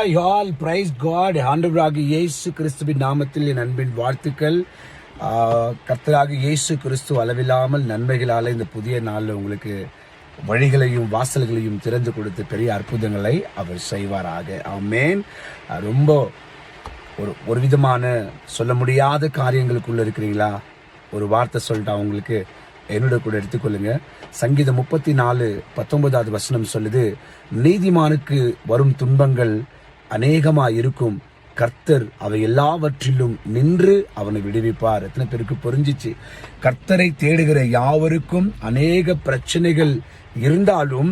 Hi all price God ஆண்டவராக இயேசு கிறிஸ்துவின் நாமத்தில் என் அன்பின் வாழ்த்துக்கள். கர்த்தராக இயேசு கிறிஸ்து அளவில்லாமல் நன்மைகளால் இந்த புதிய நாளில் உங்களுக்கு வழிகளையும் வாசல்களையும் திறந்து கொடுத்து பெரிய அற்புதங்களை அவர் செய்வாராக. ஆமென். ரொம்ப ஒரு ஒரு விதமான சொல்ல முடியாத காரியங்களுக்குள்ள இருக்கிறீங்களா? ஒரு வார்த்தை சொல்லிட்டா உங்களுக்கு என்னோட கூட எடுத்துக்கொள்ளுங்க. சங்கீதம் முப்பத்தி நாலு பத்தொன்பதாவது வசனம் சொல்லுது நீதிமானுக்கு வரும் துன்பங்கள் அநேகமாக இருக்கும் கர்த்தர் அவை எல்லாவற்றிலும் நின்று அவனை விடுவிப்பார். எத்தனை பேருக்கு புரிஞ்சிச்சு? கர்த்தரை தேடுகிற யாவருக்கும் அநேக பிரச்சனைகள் இருந்தாலும்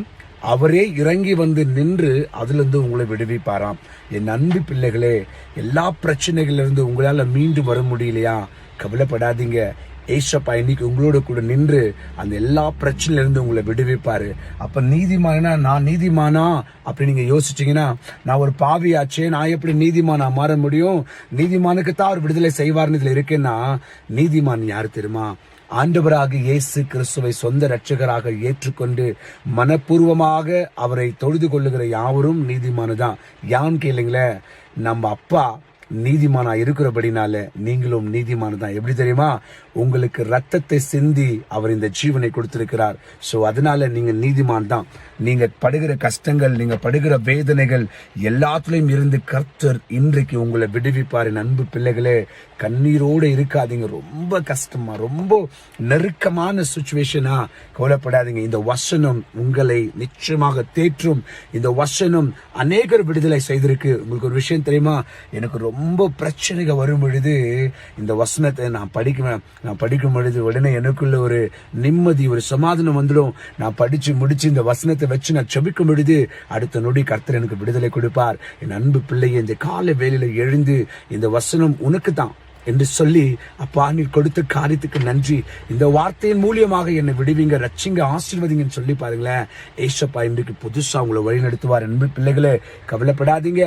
அவரே இறங்கி வந்து நின்று அதிலிருந்து உங்களை விடுவிப்பாராம். என் அன்பு பிள்ளைகளே எல்லா பிரச்சனைகளிலிருந்து உங்களால் மீண்டு வர முடியலையா? கவலைப்படாதீங்க. ஏசப்பா இன்னைக்கு உங்களோட கூட நின்று அந்த எல்லா பிரச்சனையில இருந்து உங்களை விடுவிப்பாரு. அப்ப நீதிமானா நான் நீதிமானா? அப்படி நீங்க யோசிச்சீங்கன்னா நான் ஒரு பாவியாச்சே நான் எப்படி நீதிமானா மாற முடியும்? நீதிமானுக்கு தான் அவர் விடுதலை செய்வார்னு இதுல இருக்கேன்னா நீதிமான் யார் தெரியுமா? ஆண்டவராக இயேசு கிறிஸ்துவை சொந்த இரட்சகராக ஏற்றுக்கொண்டு மனப்பூர்வமாக அவரை தொழுது கொள்ளுகிற யாவரும் நீதிமானுதான். யான் கேளுங்களேன் நம்ம அப்பா நீதிமானா இருக்கிறபடினால நீங்களும் நீதிமானு தான் எப்படி தெரியுமா? உங்களுக்கு ரத்தத்தை சிந்தி அவர் இந்த ஜீவனை கொடுத்திருக்கிறார். சோ அதனால நீங்க நீதிமான் தான் நீங்க படுகிற கஷ்டங்கள் நீங்க படுகிற வேதனைகள் எல்லாத்துலயும் இருந்து கர்த்தர் இன்றைக்கு உங்களை விடுவிப்பார். என் அன்பு பிள்ளைகளே கண்ணீரோடு இருக்காதீங்க. ரொம்ப கஷ்டமா ரொம்ப நெருக்கமான சுச்சுவேஷனா கவலைப்படாதீங்க. இந்த வசனம் உங்களை நிச்சயமாக தேற்றும். இந்த வசனம் அநேகர் விடுதலை செய்திருக்கு. உங்களுக்கு ஒரு விஷயம் தெரியுமா? எனக்கு ரொம்ப ரொம்ப பிரச்சனைகள் வரும் பொழுது இந்த வசனத்தை நான் படிக்குவேன் நான் படிக்கும் பொழுது உடனே எனக்குள்ள ஒரு நிம்மதி ஒரு சமாதானம் வந்துடும். நான் படித்து முடித்து இந்த வசனத்தை வச்சு நான் செபிக்கும் பொழுது அடுத்த நொடி கர்த்தர் எனக்கு விடுதலை கொடுப்பார். என் அன்பு பிள்ளையை இந்த கால வேலையில் எழுந்து இந்த வசனம் உனக்கு தான் என்று சொல்லி அப்பா நீர் கொடுத்த காரியத்துக்கு நன்றி. இந்த வார்த்தையின் மூலியமாக என்னை விடுவீங்க ரச்சிங்க ஆசீர்வதிங்கன்னு சொல்லி பாருங்களேன். ஏசப்பா இன்றைக்கு புதுசா உங்களை வழி நடத்துவார் பிள்ளைகளே கவலைப்படாதீங்க.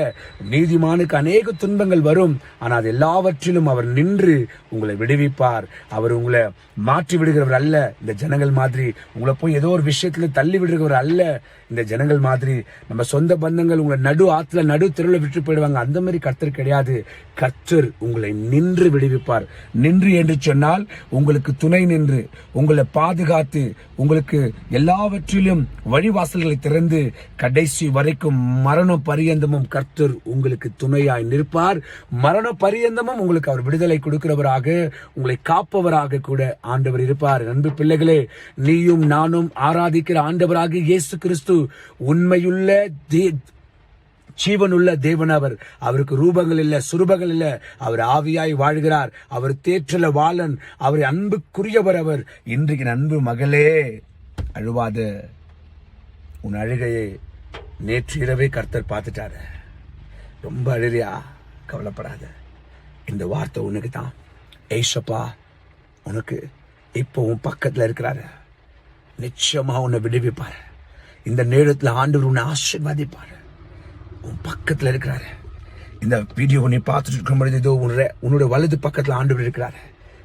நீதிமானுக்கு அநேக துன்பங்கள் வரும். ஆனால் அது எல்லாவற்றிலும் அவர் நின்று உங்களை விடுவிப்பார். அவர் உங்களை மாற்றி விடுகிறவர் அல்ல. இந்த ஜனங்கள் மாதிரி உங்களை போய் ஏதோ ஒரு விஷயத்துல தள்ளி விடுகிறவர் அல்ல. இந்த ஜனங்கள் மாதிரி நம்ம சொந்த பந்தங்கள் உங்களை நடு ஆத்துல நடு தெருவில் விட்டு போயிடுவாங்க. அந்த மாதிரி கர்த்தர் கிடையாது. கர்த்தர் உங்களை நின்று விடுவிப்பார். நின்று என்று சொன்னால் உங்களுக்கு துணை நின்று உங்களை பாதுகாத்து உங்களுக்கு எல்லாவற்றிலும் வழிவாசல்களை திறந்து கடைசி வரைக்கும் மரண பரியந்தமும் கர்த்தர் உங்களுக்கு துணையாய் நிற்பார். மரண பரியந்தமும் உங்களுக்கு அவர் விடுதலை கொடுக்கிறவராக உங்களை காப்பவராக கூட ஆண்டவர் இருப்பார். அன்பு பிள்ளைகளே நீயும் நானும் ஆராதிக்கிற ஆண்டவராக இயேசு கிறிஸ்து உண்மையுள்ள தே ஜீவனுள்ள தேவன் அவர். அவருக்கு ரூபங்கள் இல்ல சுரூபங்கள் இல்ல. அவர் ஆவியாய் வாழ்கிறார். அவர் தேற்றல வாழன். அவர் அன்புக்குரியவர் அவர். இன்றைக்கு அன்பு மகளே அழுவாத. உன் அழுகையை நேற்று இரவே கர்த்தர் பார்த்துட்டாரு. ரொம்ப அழுறியா? கவலைப்படாத. இந்த வார்த்தை உனக்கு தான் ஏசப்பா உனக்கு இப்போ உன் பக்கத்தில் இருக்கிறாரு. நிச்சயமாக உன்னை விடுவிப்பார். இந்த நேரத்தில் ஆண்டவர் உன்னை ஆசிர்வாதிப்பார். உன் பக்கத்துல இருக்கிறாரு. இந்த வீடியோ நீ பார்த்துட்டு இருக்க முடியாது ஏதோ உன்னுடைய உன்னுடைய வலது பக்கத்துல ஆண்டவர் இருக்கிறாரு.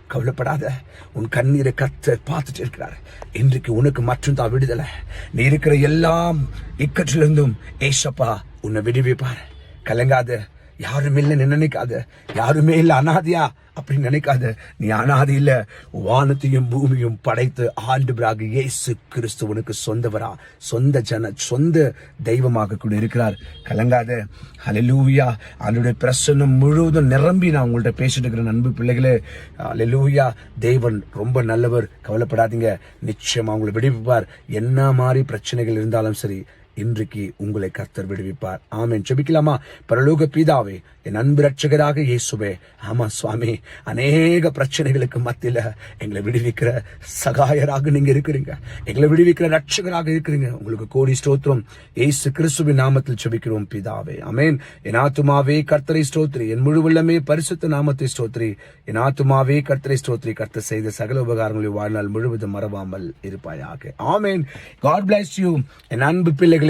கவலைப்படாத உன் கண்ணீரை கத்த பார்த்துட்டு இருக்கிறாரு. இன்றைக்கு உனக்கு மட்டும்தான் விடுதலை. நீ இருக்கிற எல்லாம் இக்கற்றிலிருந்தும் ஏசப்பா உன்னை விடுவிப்பார். கலங்காத யாருமே இல்லைன்னு நினைக்காத? யாருமே இல்லை அனாதியா? அப்படின்னு நினைக்காத. நீ அனாதி இல்லை. வானத்தையும் பூமியும் படைத்து ஆண்டுபராக இயேசு கிறிஸ்துவனுக்கு சொந்தவரா சொந்த ஜன சொந்த தெய்வமாக கூட இருக்கிறார். கலங்காத. அலலூயா அவனுடைய பிரசன்னம் முழுவதும் நிரம்பி நான் உங்கள்கிட்ட பேசிட்டு இருக்கிற அன்பு பிள்ளைகளே. அலலூயா தேவன் ரொம்ப நல்லவர். கவலைப்படாதீங்க. நிச்சயமாக உங்களை விடுவிப்பார். என்ன மாதிரி பிரச்சனைகள் இருந்தாலும் சரி இன்றைக்கு உங்களை கர்த்தர் விடுவிப்பார். ஆமேன். ஜெபிக்கலாமா? பரலோக பிதாவே என் அன்பு ரட்சகராக இயேசுவே. ஆமா சுவாமி. அநேக பிரச்சனைகளுக்கு மத்தியில எங்களை விடுவிக்கிற சகாயராக நீங்க இருக்கிறீங்க. எங்களை விடுவிக்கிற ரட்சகராக இருக்கிறீங்க. உங்களுக்கு கோடி ஸ்தோத்திரம். ஏசு கிறிஸ்துவின் நாமத்தில் ஜெபிக்கிறோம் பிதாவே. அமேன் என் ஆத்துமாவே கர்த்தரை ஸ்தோத்ரி என் முழு உள்ளமே பரிசுத்த நாமத்தை ஸ்தோத்ரி என் ஆத்துமாவே கர்த்தரை ஸ்தோத்ரி கர்த்தர் செய்த சகல உபகாரங்களை வாழ்நாள் முழுவதும் மறவாமல் இருப்பாயாக. ஆமேன். காட் பிளஸ் யூ என் அன்பு பிள்ளைகள்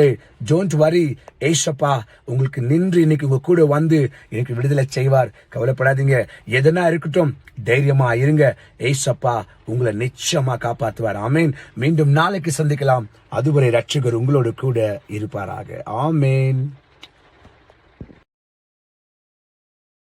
டோன்ட் வரி ஏஷப்பா உங்களுக்கு நின்று இன்னைக்கு உங்க கூட வந்து எனக்கு விடுதலை செய்வார். கவலைப்படாதீங்க. எதனா இருக்கட்டும் தைரியமா இருங்க. ஏசப்பா உங்களை நிச்சயமா காப்பாற்றுவார் ஆமேன். மீண்டும் நாளைக்கு சந்திக்கலாம். அதுவரை ரட்சகர் உங்களோடு கூட இருப்பாராக. ஆமேன்.